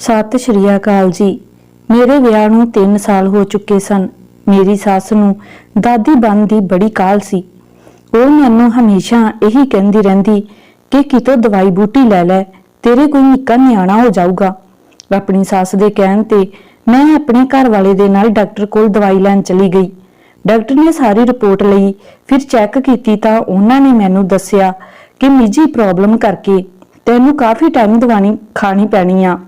ਸਤਿ ਸ਼੍ਰੀ ਅਕਾਲ ਜੀ। ਮੇਰੇ ਵਿਆਹ ਨੂੰ 3 ਸਾਲ ਹੋ ਚੁੱਕੇ ਸਨ। ਮੇਰੀ ਸੱਸ ਨੂੰ ਦਾਦੀ ਬਣ ਦੀ ਬੜੀ ਕਾਲ ਸੀ। ਉਹ ਮੈਨੂੰ ਹਮੇਸ਼ਾ ਇਹੀ ਕਹਿੰਦੀ ਰਹਿੰਦੀ ਕਿ ਕਿਤੋਂ ਦਵਾਈ ਬੂਟੀ ਲੈ ਲੈ, ਤੇਰੇ ਕੋਈ ਨਿੱਕਾ ਨਿਆਣਾ ਹੋ ਜਾਊਗਾ। ਆਪਣੀ ਸੱਸ ਦੇ ਕਹਿਣ ਤੇ ਮੈਂ ਆਪਣੇ ਘਰ ਵਾਲੇ ਦੇ ਨਾਲ ਡਾਕਟਰ ਕੋਲ ਦਵਾਈ ਲੈਣ ਚਲੀ ਗਈ। ਡਾਕਟਰ ਨੇ ਸਾਰੀ ਰਿਪੋਰਟ ਲਈ, ਫਿਰ ਚੈੱਕ ਕੀਤੀ ਤਾਂ ਉਹਨਾਂ ਨੇ ਮੈਨੂੰ ਦੱਸਿਆ ਕਿ ਨਿੱਜੀ ਪ੍ਰੋਬਲਮ ਕਰਕੇ ਤੈਨੂੰ ਕਾਫੀ ਟਾਈਮ ਦਵਾਈ ਖਾਣੀ ਪੈਣੀ ਆ।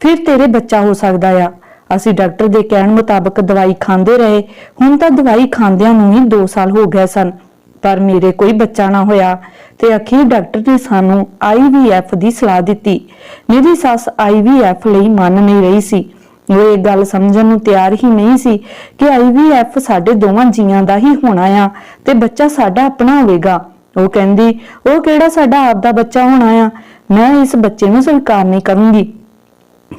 ਫਿਰ ਤੇਰੇ ਬੱਚਾ ਹੋ ਸਕਦਾ ਆ। ਅਸੀਂ ਡਾਕਟਰ ਦੇ ਕਹਿਣ ਮੁਤਾਬਕ ਦਵਾਈ ਖਾਂਦੇ ਰਹੇ। ਹੁਣ ਤਾਂ ਦਵਾਈ ਖਾਂਦਿਆਂ ਨੂੰ ਹੀ 2 ਸਾਲ ਹੋ ਗਏ ਸਨ। ਪਰ ਮੇਰੇ ਕੋਈ ਬੱਚਾ ਨਾ ਹੋਇਆ ਤੇ ਅਖੀਰ ਡਾਕਟਰ ਨੇ ਸਾਨੂੰ IVF ਦੀ ਸਲਾਹ ਦਿੱਤੀ। ਮੇਰੀ ਸੱਸ IVF ਲਈ ਮੰਨ ਨਹੀਂ ਰਹੀ ਸੀ। ਉਹ ਇਹ ਗੱਲ ਸਮਝਣ ਨੂੰ ਤਿਆਰ ਹੀ ਨਹੀਂ ਸੀ ਕਿ IVF ਸਾਡੇ ਦੋਵਾਂ ਜੀਆਂ ਦਾ ਹੀ ਹੋਣਾ ਆ ਤੇ ਬੱਚਾ ਸਾਡਾ ਆਪਣਾ ਹੋਵੇਗਾ। ਉਹ ਕਹਿੰਦੀ, ਉਹ ਕਿਹੜਾ ਸਾਡਾ ਆਪਦਾ ਬੱਚਾ ਹੋਣਾ ਆ? ਮੈਂ ਇਸ ਬੱਚੇ ਨੂੰ ਸਵੀਕਾਰ ਨਹੀਂ ਕਰੂੰਗੀ।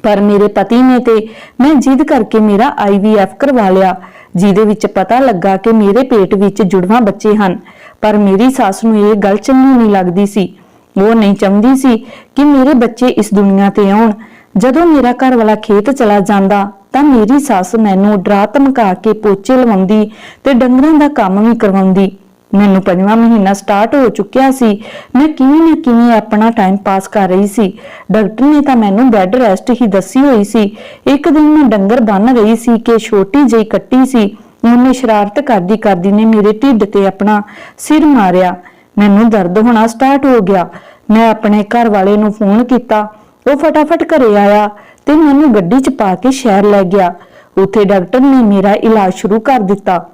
ਪਰ ਮੇਰੇ ਪਤੀ ਨੇ ਤੇ ਮੈਂ ਜਿੱਦ ਕਰਕੇ ਮੇਰਾ IVF ਕਰਵਾ ਲਿਆ, ਜਿਹਦੇ ਵਿੱਚ ਪਤਾ ਲੱਗਾ ਕਿ ਮੇਰੇ ਪੇਟ ਵਿੱਚ ਜੁੜਵਾਂ ਬੱਚੇ ਹਨ। ਪਰ ਮੇਰੀ ਸੱਸ ਨੂੰ ਇਹ ਗੱਲ ਚੰਗੀ ਨਹੀਂ ਲੱਗਦੀ ਸੀ। ਉਹ ਨਹੀਂ ਚਾਹੁੰਦੀ ਸੀ ਕਿ ਮੇਰੇ ਬੱਚੇ ਇਸ ਦੁਨੀਆ ਤੇ ਆਉਣ। ਜਦੋਂ ਮੇਰਾ ਘਰ ਵਾਲਾ ਖੇਤ ਚਲਾ ਜਾਂਦਾ, ਤਾਂ ਮੇਰੀ ਸੱਸ ਮੈਨੂੰ ਡਰਾ ਧਮਕਾ ਕੇ ਪੋਚੇ ਲਵਾਉਂਦੀ ਤੇ ਡੰਗਰਾਂ ਦਾ ਕੰਮ ਵੀ ਕਰਵਾਉਂਦੀ। ਮੈਨੂੰ ਪੰਜਵਾਂ ਮਹੀਨਾ ਸਟਾਰਟ ਹੋ ਚੁੱਕਿਆ ਸੀ। ਮੈਂ ਕਿਵੇਂ ਨਾ ਕਿਵੇਂ ਆਪਣਾ ਟਾਈਮ ਪਾਸ ਕਰ ਰਹੀ ਸੀ। ਡਾਕਟਰ ਨੇ ਤਾਂ ਮੈਨੂੰ ਬੈੱਡ ਰੈਸਟ ਹੀ ਦੱਸੀ ਹੋਈ ਸੀ। ਇੱਕ ਦਿਨ ਮੈਂ ਡੰਗਰ ਬੰਨ ਰਹੀ ਸੀ ਕਿ ਛੋਟੀ ਜਿਹੀ ਕੱਟੀ ਸੀ। ਉਹਨੇ ਸ਼ਰਾਰਤ ਕਰਦੀ ਕਰਦੀ ਨੇ ਮੇਰੇ ਢਿੱਡ ਤੇ ਆਪਣਾ ਸਿਰ ਮਾਰਿਆ। ਮੈਨੂੰ ਦਰਦ ਹੋਣਾ ਸਟਾਰਟ ਹੋ ਗਿਆ। ਮੈਂ ਆਪਣੇ ਘਰ ਵਾਲੇ ਨੂੰ ਫੋਨ ਕੀਤਾ। ਉਹ ਫਟਾਫਟ ਘਰੇ ਆਇਆ ਤੇ ਮੈਨੂੰ ਗੱਡੀ 'ਚ ਪਾ ਕੇ ਸ਼ਹਿਰ ਲੈ ਗਿਆ। ਉੱਥੇ ਡਾਕਟਰ ਨੇ ਮੇਰਾ ਇਲਾਜ ਸ਼ੁਰੂ ਕਰ ਦਿੱਤਾ।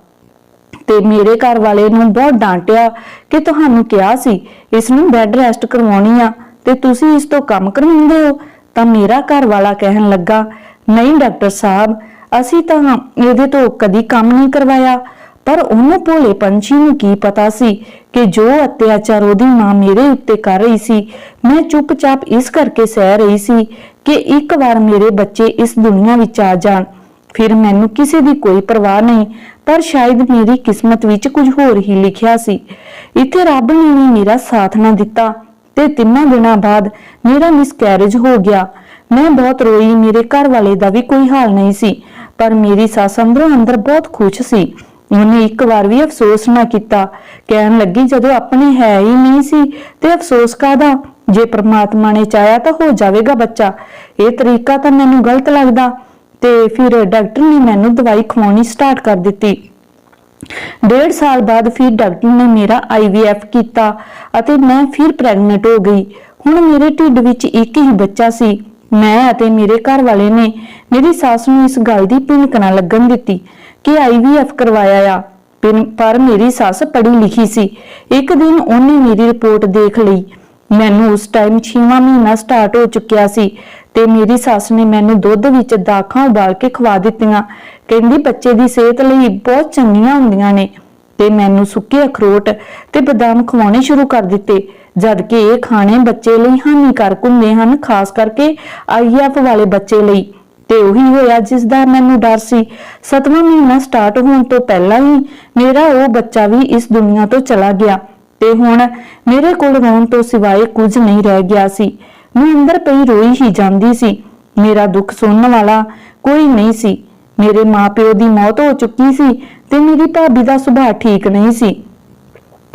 ਤੇ ਮੇਰੇ ਘਰ ਵਾਲੇ ਨੂੰ ਬਹੁਤ ਡਾਂਟਿਆ ਕਿ ਤੁਹਾਨੂੰ ਕਿਹਾ ਸੀ, ਇਸ ਨੂੰ ਬੈੱਡ ਰੈਸਟ ਕਰਵਾਉਣੀ ਆ ਤੇ ਤੁਸੀਂ ਇਸ ਤੋਂ ਕੰਮ ਕਰਵਾਉਂਦੇ ਹੋ। ਤਾਂ ਮੇਰਾ ਘਰ ਵਾਲਾ ਕਹਿਣ ਲੱਗਾ, ਨਹੀਂ ਡਾਕਟਰ ਸਾਹਿਬ, ਅਸੀਂ ਤਾਂ ਇਹਦੇ ਤੋਂ ਕਦੀ ਕੰਮ ਨਹੀਂ ਕਰਵਾਇਆ, ਪਰ ਉਹਨੂੰ ਭੋਲੇ ਪੰਛੀ ਨੂੰ ਕੀ ਪਤਾ ਸੀ ਕਿ ਜੋ ਅਤਿਆਚਾਰ ਉਹਦੀ ਮਾਂ ਮੇਰੇ ਉੱਤੇ ਕਰ ਰਹੀ ਸੀ, ਮੈਂ ਚੁੱਪਚਾਪ ਇਸ ਕਰਕੇ ਸਹਿ ਰਹੀ ਸੀ ਕਿ ਇੱਕ ਵਾਰ ਮੇਰੇ ਬੱਚੇ ਇਸ ਦੁਨੀਆ ਵਿੱਚ ਆ ਜਾਣ। ਫਿਰ ਮੈਨੂੰ ਕਿਸੇ ਦੀ ਕੋਈ ਪਰਵਾਹ ਨਹੀਂ, ਪਰ ਸ਼ਾਇਦ ਮੇਰੀ ਕਿਸਮਤ ਵਿੱਚ ਕੁਝ ਹੋਰ ਹੀ ਲਿਖਿਆ ਸੀ। ਇੱਥੇ ਰੱਬ ਨੇ ਵੀ ਮੇਰਾ ਸਾਥ ਨਾ ਦਿੱਤਾ ਤੇ ਤਿੰਨਾਂ ਦਿਨਾਂ ਬਾਅਦ ਮੇਰਾ ਮਿਸਕੈਰੇਜ ਹੋ ਗਿਆ। ਮੈਂ ਬਹੁਤ ਰੋਈ, ਮੇਰੇ ਘਰ ਵਾਲੇ ਦਾ ਵੀ ਕੋਈ ਹਾਲ ਨਹੀਂ ਸੀ, ਪਰ ਮੇਰੀ ਸੱਸ ਅੰਦਰੋਂ ਅੰਦਰ ਬਹੁਤ ਖੁਸ਼ ਸੀ। ਉਹਨੇ ਇੱਕ ਵਾਰ ਵੀ ਅਫਸੋਸ ਨਾ ਕੀਤਾ। ਕਹਿਣ ਲੱਗੀ, ਜਦੋਂ ਆਪਣੇ ਹੈ ਹੀ ਨਹੀਂ ਸੀ ਤੇ ਅਫਸੋਸ ਕਾਦਾ ਜੇ ਪ੍ਰਮਾਤਮਾ ਨੇ ਚਾਹਿਆ ਤਾਂ ਹੋ ਜਾਵੇਗਾ ਬੱਚਾ। ਇਹ ਤਰੀਕਾ ਤਾਂ ਮੈਨੂੰ ਗਲਤ ਲੱਗਦਾ। ਤੇ ਫਿਰ ਡਾਕਟਰ ਨੇ ਮੈਨੂੰ ਦਵਾਈ ਖਵਾਉਣੀ ਸਟਾਰਟ ਕਰ ਦਿੱਤੀ। ਡੇਢ ਸਾਲ ਬਾਅਦ ਫਿਰ ਡਾਕਟਰ ਨੇ ਮੇਰਾ ਆਈਵੀਐਫ ਕੀਤਾ ਅਤੇ ਮੈਂ ਫਿਰ ਪ੍ਰੈਗਨੈਂਟ ਹੋ ਗਈ। ਹੁਣ ਮੇਰੇ ਢਿੱਡ ਵਿੱਚ ਇੱਕ ਹੀ ਬੱਚਾ ਸੀ। ਮੈਂ ਅਤੇ ਮੇਰੇ ਘਰ ਵਾਲੇ ਨੇ ਮੇਰੀ ਸੱਸ ਨੂੰ ਇਸ ਗੱਲ ਦੀ ਭਿਣਕ ਨਾ ਲੱਗਣ ਦਿੱਤੀ ਕਿ ਆਈਵੀਐਫ ਕਰਵਾਇਆ ਆ। ਪਰ- ਪਰ ਮੇਰੀ ਸੱਸ ਪੜ੍ਹੀ ਲਿਖੀ ਸੀ। ਇੱਕ ਦਿਨ ਉਹਨੇ ਮੇਰੀ ਰਿਪੋਰਟ ਦੇਖ ਲਈ। ਮੈਨੂੰ ਉਸ ਟਾਈਮ 6ਵਾਂ ਮਹੀਨਾ ਸਟਾਰਟ ਹੋ ਚੁੱਕਿਆ ਸੀ ਤੇ ਮੇਰੀ ਸੱਸ ਨੇ ਮੈਨੂੰ ਦੁੱਧ ਵਿੱਚ ਦਾਖਾਂ ਉਬਾਲ ਕੇ ਖਵਾ ਦਿੱਤੀਆਂ। ਕਹਿੰਦੀ ਬੱਚੇ ਦੀ ਸਿਹਤ ਲਈ ਬਹੁਤ ਚੰਗੀਆਂ ਹੁੰਦੀਆਂ ਨੇ ਤੇ ਮੈਨੂੰ ਸੁੱਕੇ ਅਖਰੋਟ ਤੇ ਬਦਾਮ ਖਵਾਉਣੇ ਸ਼ੁਰੂ ਕਰ ਦਿੱਤੇ ਜਦ ਕਿ ਇਹ ਖਾਣੇ ਬੱਚੇ ਲਈ ਹਾਨੀਕਾਰਕ ਹੁੰਦੇ ਹਨ, ਖਾਸ ਕਰਕੇ ਆਈਐਫ ਵਾਲੇ ਬੱਚੇ ਲਈ। ਤੇ ਉਹੀ ਹੋਇਆ ਜਿਸ ਦਾ ਮੈਨੂੰ ਡਰ ਸੀ। ਸਤਵਾਂ ਮਹੀਨਾ ਸਟਾਰਟ ਹੋਣ ਤੋਂ ਪਹਿਲਾਂ ਹੀ ਮੇਰਾ ਉਹ ਬੱਚਾ ਵੀ ਇਸ ਦੁਨੀਆ ਤੋਂ ਚਲਾ ਗਿਆ। ਤੇ ਹੁਣ ਮੇਰੇ ਕੋਲ ਰੋਣ ਤੋਂ ਸਿਵਾਏ ਕੁਝ ਨਹੀਂ ਰਹਿ ਗਿਆ ਸੀ। ਮੈਂ ਅੰਦਰ ਪਈ ਰੋਈ ਹੀ ਜਾਂਦੀ ਸੀ। ਮੇਰਾ ਦੁੱਖ ਸੁਣਨ ਵਾਲਾ ਕੋਈ ਨਹੀਂ ਸੀ। ਮੇਰੇ ਮਾਪਿਓ ਦੀ ਮੌਤ ਹੋ ਚੁੱਕੀ ਸੀ ਤੇ ਮੇਰੀ ਭਾਬੀ ਦਾ ਸੁਭਾਅ ਠੀਕ ਨਹੀਂ ਸੀ।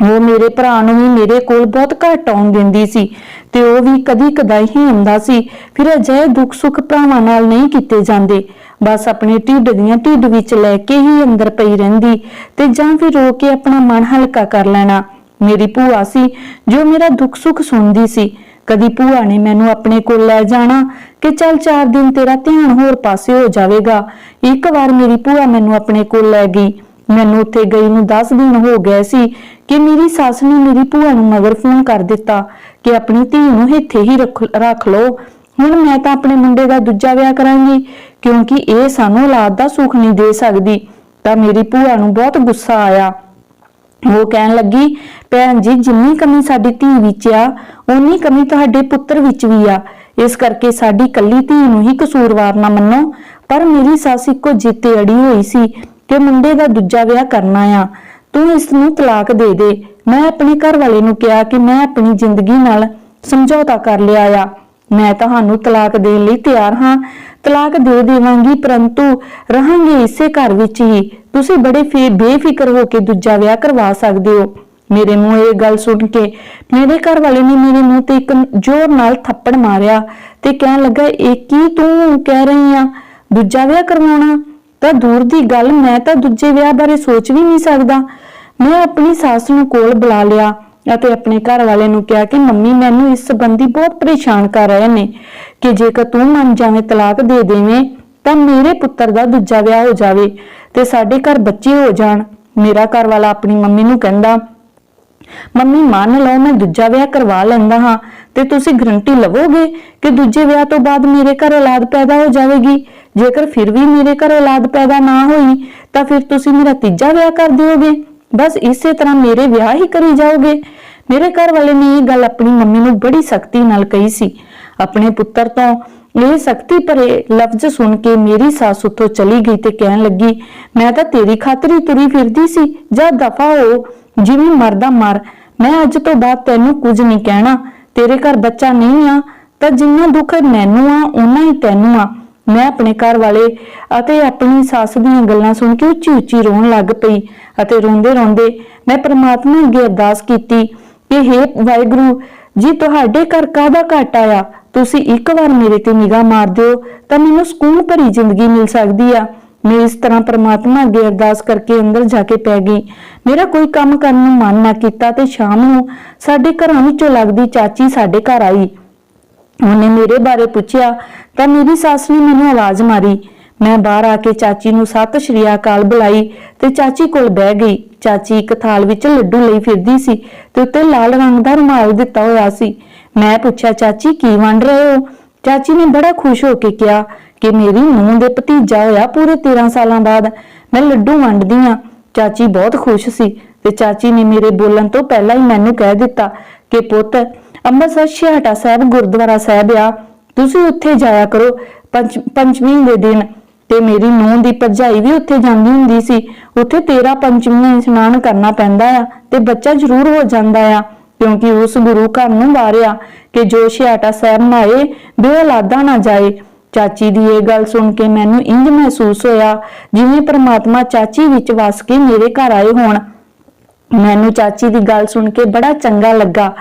ਉਹ ਮੇਰੇ ਭਰਾ ਨੂੰ ਵੀ ਮੇਰੇ ਕੋਲ ਬਹੁਤ ਘੱਟ ਆਉਣ ਦਿੰਦੀ ਸੀ ਤੇ ਉਹ ਵੀ ਕਦੀ ਕਦਾਈ ਹੀ ਆਉਂਦਾ ਸੀ। ਫਿਰ ਅਜਿਹੇ ਦੁੱਖ ਸੁੱਖ ਭਰਾਵਾਂ ਨਾਲ ਨਹੀਂ ਕੀਤੇ ਜਾਂਦੇ। ਬਸ ਆਪਣੇ ਢਿੱਡ ਦੀਆਂ ਢਿੱਡ ਵਿੱਚ ਲੈ ਕੇ ਹੀ ਅੰਦਰ ਪਈ ਰਹਿੰਦੀ ਤੇ ਜਾਂ ਫਿਰ ਰੋ ਕੇ ਆਪਣਾ ਮਨ ਹਲਕਾ ਕਰ ਲੈਣਾ। ਮੇਰੀ ਭੂਆ ਸੀ, ਜੋ ਮੇਰਾ ਦੁੱਖ ਸੁੱਖ ਸੁਣਦੀ ਸੀ। ਕਦੀ ਭੂਆ ਨੇ ਮੈਨੂੰ ਆਪਣੇ ਕੋਲ ਲੈ ਜਾਣਾ ਕਿ ਚੱਲ 4 ਦਿਨ ਤੇਰਾ ਧਿਆਨ ਹੋਰ ਪਾਸੇ ਹੋ ਜਾਵੇਗਾ। ਇੱਕ ਵਾਰ ਮੇਰੀ ਭੂਆ ਮੈਨੂੰ ਆਪਣੇ ਕੋਲ ਲੈ ਗਈ। ਮੈਨੂੰ ਉੱਥੇ ਗਈ ਨੂੰ 10 ਦਿਨ ਹੋ ਗਏ ਸੀ ਕਿ ਮੇਰੀ ਸੱਸ ਨੇ ਮੇਰੀ ਭੂਆ ਨੂੰ ਮਗਰ ਫੋਨ ਕਰ ਦਿੱਤਾ ਕਿ ਆਪਣੀ ਧੀ ਨੂੰ ਇੱਥੇ ਹੀ ਰੱਖ ਰੱਖ ਲਓ। ਹੁਣ ਮੈਂ ਤਾਂ ਆਪਣੇ ਮੁੰਡੇ ਦਾ ਦੂਜਾ ਵਿਆਹ ਕਰਾਂਗੀ, ਕਿਉਂਕਿ ਇਹ ਸਾਨੂੰ ਔਲਾਦ ਦਾ ਸੁੱਖ ਨਹੀਂ ਦੇ ਸਕਦੀ। ਤਾਂ ਮੇਰੀ ਭੂਆ ਨੂੰ ਬਹੁਤ ਗੁੱਸਾ ਆਇਆ। ਉਹ ਕਹਿਣ ਲੱਗੀ ਭੈਣ ਜੀ, ਜਿੰਨੀ ਕਮੀ ਸਾਡੀ ਧੀ ਵਿੱਚ ਆ, ਓਨੀ ਕਮੀ ਤੁਹਾਡੇ ਪੁੱਤਰ ਵਿੱਚ ਵੀ ਆ। ਇਸ ਕਰਕੇ ਸਾਡੀ ਕੱਲੀ ਧੀ ਨੂੰ ਹੀ ਕਸੂਰਵਾਰ ਨਾ ਮੰਨੋ। ਪਰ ਮੇਰੀ ਸੱਸ ਇੱਕੋ ਜਿੱਤੇ ਅੜੀ ਹੋਈ ਸੀ ਕਿ ਮੁੰਡੇ ਦਾ ਦੂਜਾ ਵਿਆਹ ਕਰਨਾ ਆ। ਤੂੰ ਇਸ ਨੂੰ ਤਲਾਕ ਦੇ ਦੇ। ਮੈਂ ਆਪਣੇ ਘਰ ਵਾਲੇ ਨੂੰ ਕਿਹਾ ਕਿ ਮੈਂ ਆਪਣੀ ਜ਼ਿੰਦਗੀ ਨਾਲ ਸਮਝੌਤਾ ਕਰ ਲਿਆ ਆ। ਮੈਂ ਤੁਹਾਨੂੰ ਤਲਾਕ ਦੇਣ ਲਈ ਤਿਆਰ ਹਾਂ। ਤਲਾਕ ਦੇ ਦੇਵਾਂਗੀ, ਪਰੰਤੂ ਰਹਾਂਗੇ ਇਸੇ ਘਰ ਵਿੱਚ ਹੀ। ਤੁਸੀਂ ਬੜੇ ਬੇਫਿਕਰ ਹੋ ਕੇ ਦੂਜਾ ਵਿਆਹ ਕਰਵਾ ਸਕਦੇ ਹੋ। ਮੇਰੇ ਮੂੰਹ ਇਹ ਗੱਲ ਸੁਣ ਕੇ ਮੇਰੇ ਘਰ ਵਾਲੇ ਨੇ ਮੇਰੇ ਮੂੰਹ ਤੇ ਇੱਕ ਜ਼ੋਰ ਨਾਲ ਥੱਪੜ ਮਾਰਿਆ ਤੇ ਕਹਿਣ ਲੱਗਾ, ਇਹ ਕੀ ਤੂੰ ਕਹਿ ਰਹੀ ਆ? ਦੂਜਾ ਵਿਆਹ ਕਰਵਾਉਣਾ? ਤਾਂ ਦੂਰ ਦੀ ਗੱਲ, ਮੈਂ ਤਾਂ ਦੂਜੇ ਵਿਆਹ ਬਾਰੇ ਸੋਚ ਵੀ ਨਹੀਂ ਸਕਦਾ। ਮੈਂ ਆਪਣੀ ਸੱਸ ਨੂੰ ਕੋਲ ਬੁਲਾ ਲਿਆ ਅਤੇ ਆਪਣੇ ਘਰ ਵਾਲੇ ਨੂੰ ਕਿਹਾ ਕਿ, ਮੰਮੀ, ਮੈਨੂੰ ਇਸ ਸੰਬੰਧੀ ਬਹੁਤ ਪਰੇਸ਼ਾਨ ਕਰ ਰਹੇ ਨੇ ਕਿ ਜੇਕਰ ਤੂੰ ਮੰਨ ਜਾਵੇਂ ਤਲਾਕ ਦੇ ਦੇਵੇਂ, ਤਾਂ ਮੇਰੇ ਪੁੱਤਰ ਦਾ ਦੂਜਾ ਵਿਆਹ ਹੋ ਜਾਵੇ ਤੇ ਸਾਡੇ ਘਰ ਬੱਚੇ ਹੋ ਜਾਣ। ਮੇਰਾ ਘਰ ਵਾਲਾ ਆਪਣੀ ਮੰਮੀ ਨੂੰ ਕਹਿੰਦਾ ਮੰਮੀ, ਮੰਨ ਲਓ ਮੈਂ ਦੂਜਾ ਵਿਆਹ ਕਰਵਾ ਲੈਂਦਾ ਹਾਂ, ਤੇ ਤੁਸੀਂ ਗਰੰਟੀ ਲਵੋਗੇ ਕਿ ਦੂਜੇ ਵਿਆਹ ਤੋਂ ਬਾਅਦ ਮੇਰੇ ਘਰ ਔਲਾਦ ਪੈਦਾ ਹੋ ਜਾਵੇਗੀ? ਜੇਕਰ ਫਿਰ ਵੀ ਮੇਰੇ ਘਰ ਔਲਾਦ ਪੈਦਾ ਨਾ ਹੋਈ, ਤਾਂ ਫਿਰ ਤੁਸੀਂ ਮੇਰਾ ਤੀਜਾ ਵਿਆਹ ਕਰ ਦਿਓਗੇ। ਬਸ ਇਸੇ ਤਰ੍ਹਾਂ ਮੇਰੇ ਵਿਆਹ ਹੀ ਕਰੀ ਜਾਓਗੇ। ਮੇਰੇ ਘਰ ਵਾਲੇ ਨੇ ਇਹ ਗੱਲ ਆਪਣੀ ਮੰਮੀ ਨੂੰ ਬੜੀ ਸਖਤੀ ਨਾਲ ਕਹੀ ਸੀ। ਆਪਣੇ ਪੁੱਤਰ ਤੋਂ ਇਹ ਸਖਤੀ ਭਰੇ ਲਫ਼ਜ਼ ਸੁਣ ਕੇ ਮੇਰੀ ਸੱਸ ਉੱਥੋਂ ਚਲੀ ਗਈ ਤੇ ਕਹਿਣ ਲੱਗੀ, ਮੈਂ ਤਾਂ ਤੇਰੀ ਖਾਤਰ ਹੀ ਤੁਰੀ ਫਿਰਦੀ ਸੀ। ਜਾਂ ਦਫਾ ਹੋ ਜਿਵੇਂ ਮਰਦਾ ਮਰ, ਮੈਂ ਅੱਜ ਤੋਂ ਬਾਅਦ ਤੈਨੂੰ ਕੁਝ ਨਹੀਂ ਕਹਿਣਾ। ਤੇਰੇ ਘਰ ਬੱਚਾ ਨਹੀਂ ਆ, ਤਾਂ ਜਿੰਨਾ ਦੁੱਖ ਮੈਨੂੰ ਆ ਉਨਾ ਹੀ ਤੈਨੂੰ ਆ। ਮੈਂ ਆਪਣੇ ਘਰ ਵਾਲੇ ਅਤੇ ਆਪਣੀ ਸੱਸ ਦੀਆਂ ਗੱਲਾਂ ਸੁਣ ਕੇ ਉੱਚੀ ਉੱਚੀ ਰੋਣ ਲੱਗ ਪਈ ਅਤੇ ਰੋਂਦੇ ਰੋਂਦੇ ਮੈਂ ਪ੍ਰਮਾਤਮਾ ਅੱਗੇ ਅਰਦਾਸ ਕੀਤੀ ਕਿ हे ਵਾਹਿਗੁਰੂ, ਜੀ ਤੁਹਾਡੇ ਘਰ ਕਾਹਦਾ ਘਾਟਾ ਆ ਤੁਸੀਂ ਇੱਕ ਵਾਰ ਮੇਰੇ ਤੇ ਨਿਗਾਹ ਮਾਰ ਦਿਓ, ਤਾਂ ਮੈਨੂੰ ਸਕੂਨ ਭਰੀ ਜ਼ਿੰਦਗੀ ਮਿਲ ਸਕਦੀ ਆ। ਮੈਂ ਇਸ ਤਰ੍ਹਾਂ ਪ੍ਰਮਾਤਮਾ ਅੱਗੇ ਅਰਦਾਸ ਕਰਕੇ ਅੰਦਰ ਜਾ ਕੇ ਪੈ ਗਈ। ਮੇਰਾ ਕੋਈ ਕੰਮ ਕਰਨ ਨੂੰ ਮਨ ਨਾ ਕੀਤਾ ਤੇ ਸ਼ਾਮ ਨੂੰ ਸਾਡੇ ਘਰਾਂ ਵਿੱਚੋਂ ਲੱਗਦੀ ਚਾਚੀ ਸਾਡੇ ਘਰ ਆਈ। ਉਹਨੇ ਮੇਰੇ ਬਾਰੇ ਪੁੱਛਿਆ ਤਾਂ ਮੇਰੀ ਸੱਸ ਨੇ ਮੈਨੂੰ ਆਵਾਜ਼ ਮਾਰੀ। ਮੈਂ ਬਾਹਰ ਆ ਕੇ ਚਾਚੀ ਨੂੰ ਸਤਿ ਸ਼੍ਰੀ ਅਕਾਲ ਬੁਲਾਈ ਤੇ ਚਾਚੀ ਕੋਲ ਬਹਿ ਗਈ। ਚਾਚੀ ਇੱਕ ਥਾਲ ਵਿੱਚ ਲੱਡੂ ਲਈ ਫਿਰਦੀ ਸੀ ਤੇ ਉੱਤੇ ਲਾਲ ਰੰਗ ਦਾ ਰੁਮਾਲ ਦਿੱਤਾ ਹੋਇਆ ਸੀ। ਮੈਂ ਪੁੱਛਿਆ, ਚਾਚੀ, ਕੀ ਵੰਡ ਰਹੇ ਹੋ? ਚਾਚੀ ਨੇ ਬੜਾ ਖੁਸ਼ ਹੋ ਕੇ ਕਿਹਾ ਕਿ ਮੇਰੀ ਨੂੰਹ ਦੇ ਭਤੀਜਾ ਹੋਇਆ ਪੂਰੇ 13 ਸਾਲਾਂ ਬਾਅਦ। ਮੈਂ ਲੱਡੂ ਵੰਡਦੀ ਆ ਚਾਚੀ ਬਹੁਤ ਖੁਸ਼ ਸੀ ਤੇ ਚਾਚੀ ਨੇ ਮੇਰੇ ਬੋਲਣ ਤੋਂ ਪਹਿਲਾਂ ਹੀ ਮੈਨੂੰ ਕਹਿ ਦਿੱਤਾ ਕਿ ਪੁੱਤ, ਅੰਮ੍ਰਿਤਸਰ ਛਿਆਟਾ ਸਾਹਿਬ ਗੁਰਦੁਆਰਾ ਸਾਹਿਬ ਆ। ਤੁਸੀਂ ਉੱਥੇ ਜਾਇਆ ਕਰੋ ਪੰਚ ਪੰਚਮੀ ਦੇ ਦਿਨ। ਤੇ ਮੇਰੀ ਨੂੰਹ ਦੀ ਭਰਜਾਈ ਵੀ ਉੱਥੇ ਜਾਂਦੀ ਹੁੰਦੀ ਸੀ। ਉੱਥੇ ਤੇਰਾ ਪੰਚਮੀ ਇਸ਼ਨਾਨ ਕਰਨਾ ਪੈਂਦਾ ਆ ਤੇ ਬੱਚਾ ਜ਼ਰੂਰ ਹੋ ਜਾਂਦਾ ਆ, ਕਿਉਂਕਿ ਉਸ ਗੁਰੂ ਘਰ ਨੂੰ ਵਾਰਿਆ। ਕਿ ਜੋ ਛਿਆਟਾ ਸਾਹਿਬ ਨਾਏ, ਬੇਔਲਾਦਾ ਨਾ ਜਾਏ। ਚਾਚੀ ਦੀ ਇਹ ਗੱਲ ਸੁਣ ਕੇ ਮੈਨੂੰ ਇੰਜ ਮਹਿਸੂਸ ਹੋਇਆ, ਜਿਵੇਂ ਪ੍ਰਮਾਤਮਾ ਚਾਚੀ ਵਿੱਚ ਵਸ ਕੇ ਮੇਰੇ ਘਰ ਆਏ ਹੋਣ। ਮੈਨੂੰ ਚਾਚੀ ਦੀ ਗੱਲ ਸੁਣ ਕੇ ਬੜਾ ਚੰਗਾ ਲੱਗਾ।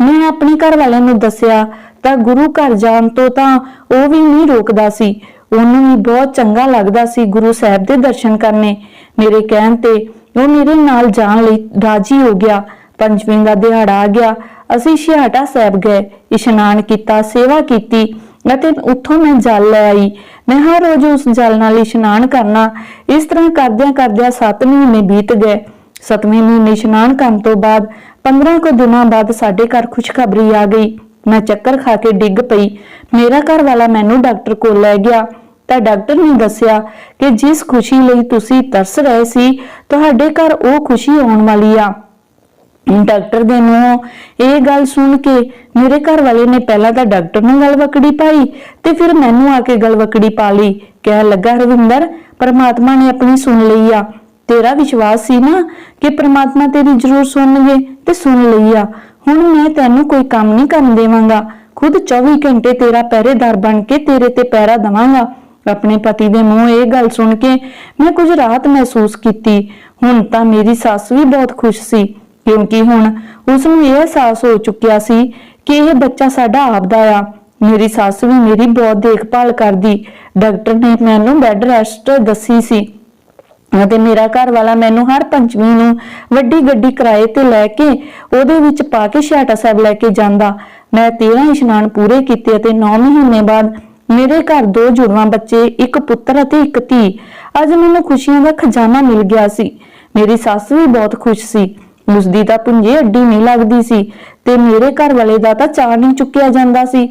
ਮੈਂ ਆਪਣੇ ਘਰ ਵਾਲਿਆਂ ਨੂੰ ਦੱਸਿਆ, ਤਾਂ ਗੁਰੂ ਘਰ ਜਾਣ ਤੋਂ ਤਾਂ ਉਹ ਵੀ ਨਹੀਂ ਰੋਕਦਾ ਸੀ। ਉਹਨੂੰ ਵੀ ਬਹੁਤ ਚੰਗਾ ਲੱਗਦਾ ਸੀ ਗੁਰੂ ਸਾਹਿਬ ਦੇ ਦਰਸ਼ਨ ਕਰਨੇ। ਮੇਰੇ ਕਹਿਣ ਤੇ ਉਹ ਮੇਰੇ ਨਾਲ ਜਾਣ ਲਈ ਰਾਜੀ ਹੋ ਗਿਆ। ਪੰਜਵੀਂ ਦਾ ਦਿਹਾੜਾ ਆ ਗਿਆ। ਅਸੀਂ ਛਿਆਟਾ ਸਾਹਿਬ ਗਏ, ਇਸ਼ਨਾਨ ਕੀਤਾ, ਸੇਵਾ ਕੀਤੀ ਅਤੇ ਉੱਥੋਂ ਮੈਂ ਜਲ ਲੈ ਆਈ। ਮੈਂ ਹਰ ਰੋਜ਼ ਉਸ ਜਲ ਨਾਲ ਇਸ਼ਨਾਨ ਕਰਨਾ। ਇਸ ਤਰ੍ਹਾਂ ਕਰਦਿਆਂ ਕਰਦਿਆਂ 7 ਮਹੀਨੇ ਬੀਤ ਗਏ। ਸਤਵੇਂ ਮਹੀਨੇ ਇਸ਼ਨਾਨ ਕਰਨ ਤੋਂ ਬਾਅਦ 15 ਕੁ ਦਿਨਾਂ ਬਾਅਦ ਸਾਡੇ ਘਰ ਖੁਸ਼ਖਬਰੀ ਆ ਗਈ। ਮੈਂ ਚੱਕਰ ਖਾ ਕੇ ਡਿੱਗ ਪਈ। ਮੇਰਾ ਘਰ ਵਾਲਾ ਮੈਨੂੰ ਡਾਕਟਰ ਕੋਲ ਲੈ ਗਿਆ। ਤਾਂ ਡਾਕਟਰ ਨੇ ਦੱਸਿਆ ਕਿ ਜਿਸ ਖੁਸ਼ੀ ਲਈ ਤੁਸੀਂ ਤਰਸ ਰਹੇ ਸੀ, ਤੁਹਾਡੇ ਘਰ ਉਹ ਖੁਸ਼ੀ ਆਉਣ ਵਾਲੀ ਆ। ਡਾਕਟਰ ਦੇ ਨੂੰ ਇਹ ਗੱਲ ਸੁਣ ਕੇ ਮੇਰੇ ਘਰ ਵਾਲੇ ਨੇ ਪਹਿਲਾਂ ਤਾਂ ਡਾਕਟਰ ਨੂੰ ਗੱਲ ਵਕੜੀ ਪਾਈ ਤੇ ਫਿਰ ਮੈਨੂੰ ਆ ਕੇ ਗੱਲ ਵਕੜੀ ਪਾ ਲਈ। ਕਹਿਣ ਲੱਗਾ, ਰਵਿੰਦਰ, ਪਰਮਾਤਮਾ ਨੇ ਆਪਣੀ ਸੁਣ ਲਈ ਆ। ਤੇਰਾ ਵਿਸ਼ਵਾਸ ਸੀ ਨਾ ਕਿ ਪ੍ਰਮਾਤਮਾ ਤੇਰੀ ਜ਼ਰੂਰ ਸੁਣਨਗੇ ਤੇ ਸੁਣ ਲਈ ਆ। ਹੁਣ ਮੈਂ ਤੈਨੂੰ ਕੋਈ ਕੰਮ ਨਹੀਂ ਕਰਨ ਦੇਵਾਂਗਾ। ਖੁਦ 24 ਘੰਟੇ ਤੇਰਾ ਪਹਿਰੇਦਾਰ ਬਣ ਕੇ ਤੇਰੇ ਤੇ ਪਹਿਰਾ ਦਵਾਂਗਾ। ਆਪਣੇ ਪਤੀ ਦੇ ਮੂੰਹ ਇਹ ਗੱਲ ਸੁਣ ਕੇ ਮੈਂ ਕੁਝ ਰਾਹਤ ਮਹਿਸੂਸ ਕੀਤੀ। ਹੁਣ ਤਾਂ ਮੇਰੀ ਸੱਸ ਵੀ ਬਹੁਤ ਖੁਸ਼ ਸੀ। ਕਿਉਂਕਿ ਹੁਣ ਉਸ ਨੂੰ ਇਹ ਅਹਿਸਾਸ ਹੋ ਚੁੱਕਿਆ ਸੀ ਕਿ ਇਹ ਬੱਚਾ ਸਾਡਾ ਆਪਦਾ ਆ। ਮੇਰੀ ਸੱਸ ਵੀ ਮੇਰੀ ਬਹੁਤ ਦੇਖਭਾਲ ਕਰਦੀ। ਡਾਕਟਰ ਨੇ ਮੈਨੂੰ ਬੈੱਡ ਰੈਸਟ ਦੱਸੀ ਸੀ ਅਤੇ ਮੇਰਾ ਘਰ ਵਾਲਾ ਮੈਨੂੰ ਹਰ ਪੰਚਮੀ ਨੂੰ ਵੱਡੀ ਗੱਡੀ ਕਿਰਾਏ ਤੇ ਲੈ ਕੇ ਉਹਦੇ ਵਿੱਚ ਪਾ ਕੇ ਛਾਟਾ ਸਾਹਿਬ ਲੈ ਕੇ ਜਾਂਦਾ। ਮੈਂ 13 ਇਸ਼ਨਾਨ ਪੂਰੇ ਕੀਤੇ ਅਤੇ 9 ਮਹੀਨੇ ਬਾਅਦ ਮੇਰੇ ਘਰ ਦੋ ਜੁੜਵਾਂ ਬੱਚੇ, ਇੱਕ ਪੁੱਤਰ ਅਤੇ ਇੱਕ ਧੀ। ਅੱਜ ਮੈਨੂੰ ਖੁਸ਼ੀਆਂ ਦਾ ਖਜ਼ਾਨਾ ਮਿਲ ਗਿਆ ਸੀ। ਮੇਰੀ ਸੱਸ ਵੀ ਬਹੁਤ ਖੁਸ਼ ਸੀ। ਉਸਦੀ ਤਾਂ ਪੁੰਜੇ ਅੱਡੀ ਨਹੀਂ ਲੱਗਦੀ ਸੀ ਤੇ ਮੇਰੇ ਘਰ ਵਾਲੇ ਦਾ ਤਾਂ ਚਾਰ ਨਹੀਂ ਚੁੱਕਿਆ ਜਾਂਦਾ ਸੀ।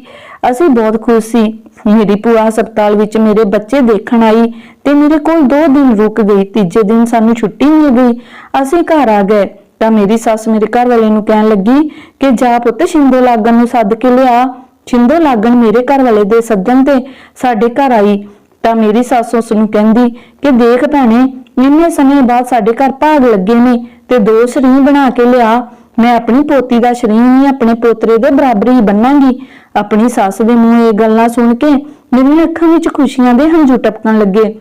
ਅਸੀਂ ਬਹੁਤ ਖੁਸ਼ ਸੀ। ਮੇਰੀ ਭੂਆ ਹਸਪਤਾਲ ਵਿੱਚ ਮੇਰੇ ਬੱਚੇ ਦੇਖਣ ਆਈ ਤੇ ਮੇਰੇ ਕੋਲ 2 ਦਿਨ ਰੁਕ ਗਈ। ਤੀਜੇ ਦਿਨ ਸਾਨੂੰ ਛੁੱਟੀ ਮਿਲ ਗਈ। ਅਸੀਂ ਘਰ ਆ ਗਏ। ਤਾਂ ਮੇਰੀ ਸੱਸ ਮੇਰੇ ਘਰ ਵਾਲੇ ਨੂੰ ਕਹਿਣ ਲੱਗੀ ਕਿ ਜਾ ਪੁੱਤ ਸ਼ਿੰਦੋ ਲਾਗਣ ਨੂੰ ਸੱਦ ਕੇ ਲਿਆ। ਛਿੰਦੋ ਲਾਗਣ ਮੇਰੇ ਘਰ ਵਾਲੇ ਦੇ ਸੱਦਣ ਤੇ ਸਾਡੇ ਘਰ ਆਈ। ਤਾਂ ਮੇਰੀ ਸੱਸ ਉਸ ਨੂੰ ਕਹਿੰਦੀ ਕਿ ਦੇਖ ਭੈਣੇ, ਇੰਨੇ ਸਮੇਂ ਬਾਅਦ ਸਾਡੇ ਘਰ ਭਾਗ ਲੱਗੇ ਨੇ। ਤੇ ਦੋ ਸਰੀਂ ਬਣਾ ਕੇ ਲਿਆ। ਮੈਂ ਆਪਣੀ ਪੋਤੀ ਦਾ ਸਰੀਂ ਵੀ ਆਪਣੇ ਪੋਤਰੇ ਦੇ ਬਰਾਬਰ ਹੀ ਬੰਨਾਂਗੀ। ਆਪਣੀ ਸੱਸ ਦੇ ਮੂੰਹੋਂ ਇਹ ਗੱਲਾਂ ਸੁਣ ਕੇ ਮੇਰੀਆਂ ਅੱਖਾਂ ਵਿੱਚ ਖੁਸ਼ੀਆਂ ਦੇ ਹੰਝੂ ਟਪਕਣ ਲੱਗੇ।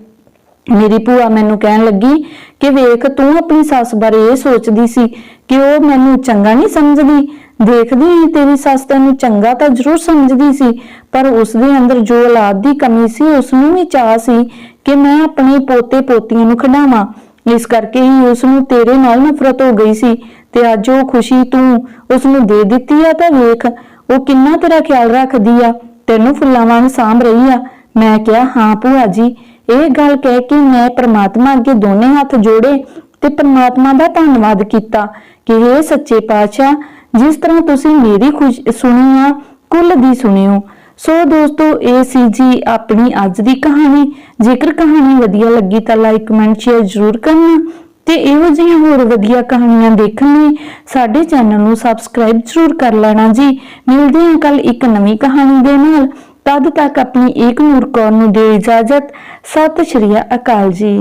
ਮੇਰੀ ਭੂਆ ਮੈਨੂੰ ਕਹਿਣ ਲੱਗੀ ਕਿ ਵੇਖ, ਤੂੰ ਆਪਣੀ ਸੱਸ ਬਾਰੇ ਇਹ ਸੋਚਦੀ ਸੀ ਕਿ ਉਹ ਮੈਨੂੰ ਚੰਗਾ ਨਹੀਂ ਸਮਝਦੀ। ਦੇਖਦੀ ਹੀ ਤੇਰੀ ਸੱਸ ਤੈਨੂੰ ਚੰਗਾ ਤਾਂ ਜ਼ਰੂਰ ਸਮਝਦੀ ਸੀ, ਪਰ ਉਸ ਦੇ ਅੰਦਰ ਜੋ ਔਲਾਦ ਦੀ ਕਮੀ ਸੀ, ਉਸ ਨੂੰ ਵੀ ਚਾਹ ਸੀ ਕਿ ਮੈਂ ਆਪਣੇ ਪੋਤੇ ਪੋਤੀਆਂ ਨੂੰ ਖਿਡਾਵਾਂ। ਇਸ ਕਰਕੇ ਹੀ ਉਸ ਨੂੰ ਤੇਰੇ ਨਾਲ ਨਫ਼ਰਤ ਹੋ ਗਈ ਸੀ ਤੇ ਅੱਜ ਉਹ ਖੁਸ਼ੀ ਤੂੰ ਉਸ ਨੂੰ ਦੇ ਦਿੱਤੀ ਆ ਤਾਂ ਵੇਖ, ਉਹ ਕਿੰਨਾ ਤੇਰਾ ਖਿਆਲ ਰੱਖਦੀ ਆ? ਤੈਨੂੰ ਫੁੱਲਾਂ ਵਾਂਗ ਸਾਂਭ ਰਹੀ ਆ? ਮੈਂ ਕਿਹਾ, ਹਾਂ ਭੂਆ ਜੀ। ਇਹ ਗੱਲ ਕਹਿ ਕੇ ਮੈਂ ਪ੍ਰਮਾਤਮਾ ਅੱਗੇ ਦੋਨੇ ਹੱਥ ਜੋੜੇ ਤੇ ਪ੍ਰਮਾਤਮਾ ਦਾ ਧੰਨਵਾਦ ਕੀਤਾ ਕਿ ਇਹ ਸੱਚੇ ਪਾਤਸ਼ਾਹ, ਜਿਸ ਤਰ੍ਹਾਂ ਤੁਸੀਂ ਮੇਰੀ ਖੁਸ਼, ਸੁਣੀ ਆ, ਕੁੱਲ ਦੀ ਸੁਣਿਓ। ਸੋ ਦੋਸਤੋ, ਇਹ ਸੀ ਜੀ ਆਪਣੀ ਅੱਜ ਦੀ ਕਹਾਣੀ। ਜੇਕਰ ਕਹਾਣੀ ਵਧੀਆ ਲੱਗੀ ਤਾਂ ਲਾਈਕ ਕਮੈਂਟ ਸ਼ੇਅਰ ਜ਼ਰੂਰ ਕਰਨਾ ਤੇ ਇਹੋ ਜਿਹੀਆਂ ਹੋਰ ਵਧੀਆ ਕਹਾਣੀਆਂ ਦੇਖਣ ਲਈ ਸਾਡੇ ਚੈਨਲ ਨੂੰ ਸਬਸਕ੍ਰਾਈਬ ਜ਼ਰੂਰ ਕਰ ਲੈਣਾ ਜੀ। ਮਿਲਦੇ ਹਾਂ ਕੱਲ ਇੱਕ ਨਵੀਂ ਕਹਾਣੀ ਦੇ ਨਾਲ। ਤਦ ਤੱਕ ਆਪਣੀ ਏਕ ਨੂਰ ਕੌਰ ਨੂੰ ਦੇ ਇਜਾਜ਼ਤ। ਸਤਿ ਸ਼੍ਰੀ ਅਕਾਲ ਜੀ।